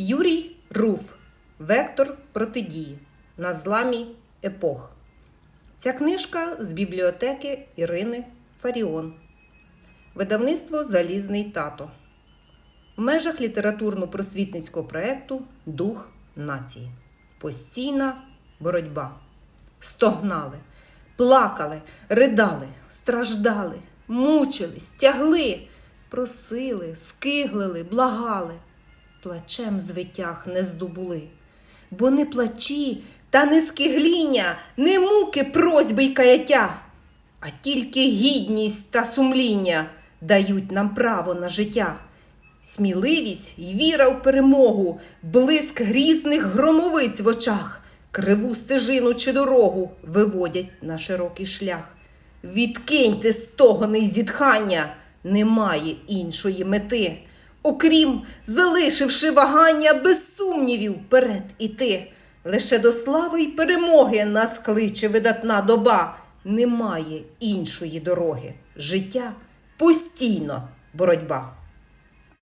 Юрій Руф Вектор протидії на зламі епох. Ця книжка з бібліотеки Ірини Фаріон. Видавництво Залізний тато. В межах літературно-просвітницького проєкту Дух нації. Постійна боротьба. Стогнали, плакали, ридали, страждали, мучились, тягли, просили, скиглили, благали. Плачем звитяг не здобули. Бо не плачі та не скигління, не муки просьби й каяття, а тільки гідність та сумління дають нам право на життя. Сміливість й віра в перемогу, блиск грізних громовиць в очах, криву стежину чи дорогу виводять на широкий шлях. Відкиньте стогони й зітхання, немає іншої мети, окрім залишивши вагання без сумнівів вперед іти. Лише до слави й перемоги нас кличе видатна доба. Немає іншої дороги. Життя постійно боротьба.